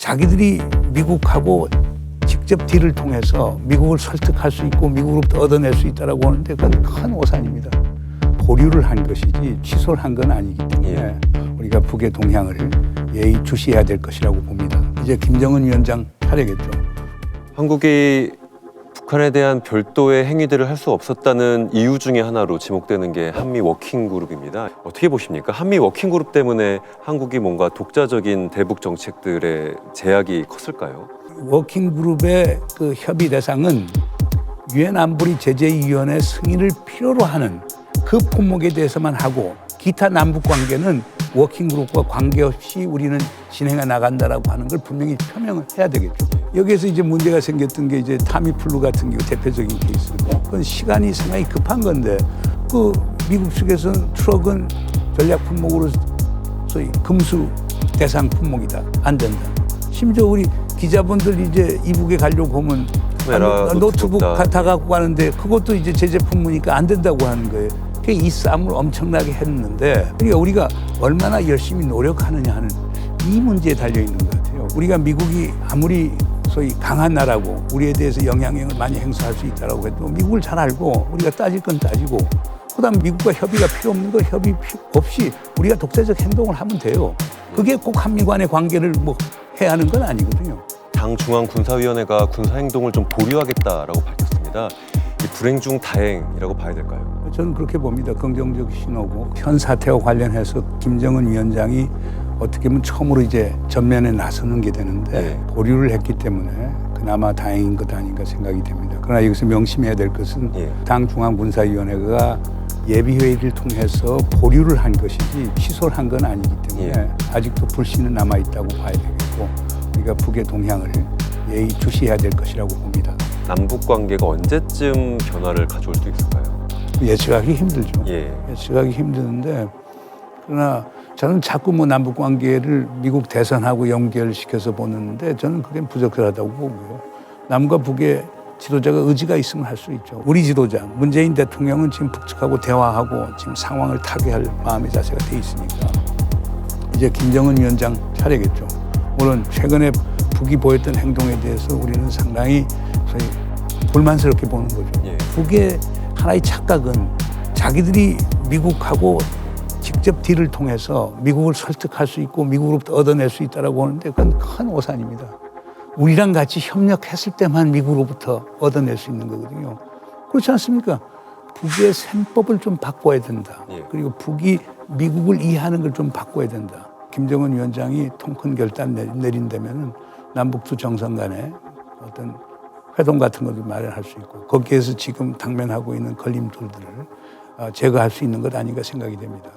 자기들이 미국하고 직접 딜을 통해서 미국을 설득할 수 있고 미국으로부터 얻어낼 수 있다라고 하는데 그건 큰 오산입니다. 보류를 한 것이지 취소를 한 건 아니기 때문에 우리가 북의 동향을 예의 주시해야 될 것이라고 봅니다. 이제 김정은 위원장 차례겠죠. 한국이 북한에 대한 별도의 행위들을 할 수 없었다는 이유 중에 하나로 지목되는 게 한미 워킹 그룹입니다. 어떻게 보십니까? 한미 워킹 그룹 때문에 한국이 뭔가 독자적인 대북 정책들의 제약이 컸을까요? 워킹 그룹의 그 협의 대상은 유엔 안보리 제재위원회 승인을 필요로 하는 그 품목에 대해서만 하고 기타 남북 관계는 워킹 그룹과 관계없이 우리는 진행해 나간다라고 하는 걸 분명히 표명을 해야 되겠죠. 여기에서 이제 문제가 생겼던 게 이제 타미플루 같은 경우 대표적인 케이스거든요. 그건 시간이 상당히 급한 건데 그 미국 측에서는 트럭은 전략 품목으로 소위 금수 대상 품목이다. 안 된다. 심지어 우리 기자분들 이제 이북에 가려고 하면 카메라, 아, 노- 노트북 노트북 다. 다 갖고 가는데 그것도 이제 제 제품이니까 안 된다고 하는 거예요. 그이 싸움을 엄청나게 했는데 그러니까 우리가 얼마나 열심히 노력하느냐 하는 이 문제에 달려 있는 것 같아요. 우리가 미국이 아무리 소위 강한 나라고 우리에 대해서 영향력을 많이 행사할 수 있다라고 해도 미국을 잘 알고 우리가 따질 건 따지고 그다음 미국과 협의가 필요 없는 건 협의 피- 없이 우리가 독자적 행동을 하면 돼요. 그게 꼭 한미 간의 관계를 뭐 해야 하는 건 아니거든요. 당 중앙 군사위원회가 군사 행동을 좀 보류하겠다라고 밝혔습니다. 이 불행 중 다행이라고 봐야 될까요? 저는 그렇게 봅니다. 긍정적 신호고 현 사태와 관련해서 김정은 위원장이 어떻게 보면 처음으로 이제 전면에 나서는 게 되는데 네. 보류를 했기 때문에 그나마 다행인 것 아닌가 생각이 됩니다. 그러나 여기서 명심해야 될 것은 예. 당 중앙군사위원회가 예비회의를 통해서 보류를 한 것이지 취소를 한 건 아니기 때문에 예. 아직도 불씨는 남아 있다고 봐야 되겠고 우리가 북의 동향을 예의 주시해야 될 것이라고 봅니다. 남북 관계가 언제쯤 변화를 가져올 수 있을까요? 예측하기 힘들죠. 예. 예측하기 힘드는데 그러나 저는 자꾸 뭐 남북 관계를 미국 대선하고 연결시켜서 보는데 저는 그게 부적절하다고 보고요. 남과 북의 지도자가 의지가 있으면 할 수 있죠. 우리 지도자 문재인 대통령은 지금 북측하고 대화하고 지금 상황을 타개할 마음의 자세가 돼 있으니까 이제 김정은 위원장 차례겠죠. 물론 최근에 북이 보였던 행동에 대해서 우리는 상당히 소위 불만스럽게 보는 거죠. 예. 북의 하나의 착각은 자기들이 미국하고 직접 딜을 통해서 미국을 설득할 수 있고 미국으로부터 얻어낼 수 있다라고 하는데 그건 큰 오산입니다. 우리랑 같이 협력했을 때만 미국으로부터 얻어낼 수 있는 거거든요. 그렇지 않습니까? 북의 셈법을 좀 바꿔야 된다. 예. 그리고 북이 미국을 이해하는 걸 좀 바꿔야 된다. 김정은 위원장이 통큰 결단 내- 내린다면은 남북 두 정상 간에 어떤 회동 같은 것도 마련할 수 있고 거기에서 지금 당면하고 있는 걸림돌들을 어, 제거할 수 있는 것 아닌가 생각이 됩니다.